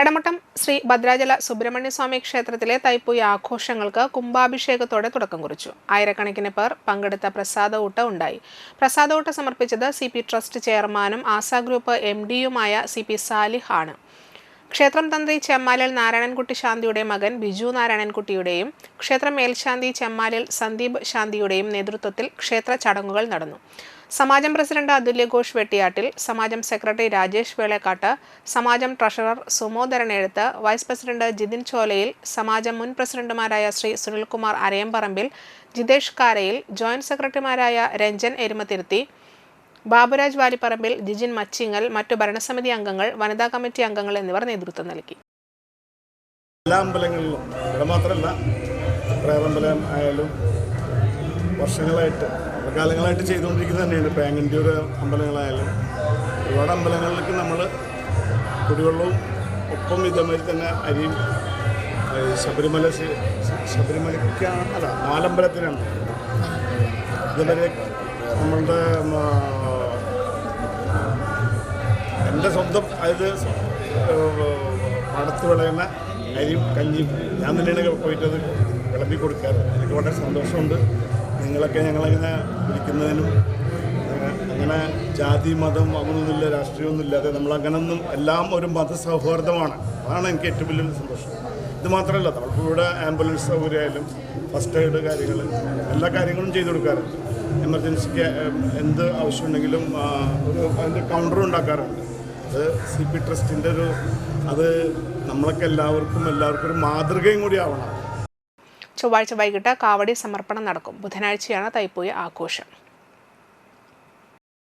എടമട്ടം ശ്രീ ഭദ്രാചല സുബ്രഹ്മണ്യസ്വാമി ക്ഷേത്രത്തിലെ തൈപ്പൂയ ആഘോഷങ്ങൾക്ക് കുംഭാഭിഷേകത്തോടെ തുടക്കം കുറിച്ചു. ആയിരക്കണക്കിന് പേർ പങ്കെടുത്ത പ്രസാദ ഉണ്ടായി. പ്രസാദ സമർപ്പിച്ചത് സി പി ട്രസ്റ്റ് ചെയർമാനും ആസാ ഗ്രൂപ്പ് എം ഡിയുമായ സി പി സാലിഹ് ആണ്. ക്ഷേത്രം തന്ത്രി ചെമ്മാലിൽ നാരായണൻകുട്ടി ശാന്തിയുടെ മകൻ ബിജു നാരായണൻകുട്ടിയുടെയും ക്ഷേത്രം മേൽശാന്തി ചെമ്മാലിൽ സന്ദീപ് ശാന്തിയുടെയും നേതൃത്വത്തിൽ ക്ഷേത്ര ചടങ്ങുകൾ നടന്നു. സമാജം പ്രസിഡന്റ് അതുല്യഘോഷ് വെട്ടിയാട്ടിൽ സമാജം സെക്രട്ടറി രാജേഷ് വേളക്കാട്ട് സമാജം treasurer Sumodaran Ezhuthu vice president Jithin Cholayil സമാജം മുൻ പ്രസിഡന്റുമാരായ ശ്രീ സുനിൽകുമാർ അരയമ്പറമ്പിൽ ജിതേഷ് കാരയിൽ ജോയിന്റ് സെക്രട്ടറിമാരായ രഞ്ജൻ എരുമത്തിരുത്തി ബാബുരാജ് വാലിപ്പറമ്പിൽ ജിജിൻ മച്ചിങ്ങൽ മറ്റു ഭരണസമിതി അംഗങ്ങൾ വനിതാ കമ്മിറ്റി അംഗങ്ങൾ എന്നിവർ നേതൃത്വം നൽകി. എല്ലാ അമ്പലങ്ങളിലും ഇവിടെ മാത്രമല്ല പ്രേതമ്പലം ആയാലും വർഷങ്ങളായിട്ട് കാലങ്ങളായിട്ട് ചെയ്തുകൊണ്ടിരിക്കുന്നത് തന്നെയാണ്. ഇപ്പോൾ പേങ്ങന്റെ അമ്പലങ്ങളായാലും ഒരുപാട് അമ്പലങ്ങളിലേക്ക് നമ്മൾ കുടിവെള്ളവും ഒപ്പം ഇതേമാതിരി തന്നെ അരിയും ശബരിമല ശബരിമലയ്ക്കാണ് അല്ല നാലമ്പലത്തിനാണ് ഇതുവരെ നമ്മളുടെ എന്റെ സ്വന്തം അതായത് പടത്ത് വിളയുന്ന അരിയും കഞ്ഞിയും ഞാൻ തന്നെയാണ് പോയിട്ടത് വിളമ്പി കൊടുക്കാറ്. എനിക്ക് വളരെ സന്തോഷമുണ്ട്. നിങ്ങളൊക്കെ ഞങ്ങളങ്ങനെ വിളിക്കുന്നതിനും അങ്ങനെ ജാതി മതം അങ്ങനെയൊന്നുമില്ല രാഷ്ട്രീയമൊന്നും ഇല്ലാതെ നമ്മളങ്ങനൊന്നും എല്ലാം ഒരു മതസൗഹാർദ്ദമാണ്. അതാണ് എനിക്ക് ഏറ്റവും വലിയ സന്തോഷം. ഇത് മാത്രമല്ല നമ്മളിപ്പോൾ ഇവിടെ ആംബുലൻസ് സൗകര്യമായാലും ഫസ്റ്റ് എയ്ഡ് കാര്യങ്ങൾ എല്ലാ കാര്യങ്ങളും ചെയ്തു കൊടുക്കാറുണ്ട്. എമർജൻസിക്ക് എന്ത് ആവശ്യമുണ്ടെങ്കിലും ഒരു അതിന്റെ കൗണ്ടർ ഉണ്ടാക്കാറുണ്ട്. അത് സി പി ട്രസ്റ്റിന്റെ ഒരു അത് നമ്മളൊക്കെ എല്ലാവർക്കും എല്ലാവർക്കും ഒരു മാതൃകയും കൂടി ആവണം. ചൊവ്വാഴ്ച വൈകിട്ട് കാവടി സമർപ്പണം നടക്കും. ബുധനാഴ്ചയാണ് തൈപ്പൂയ ആഘോഷം.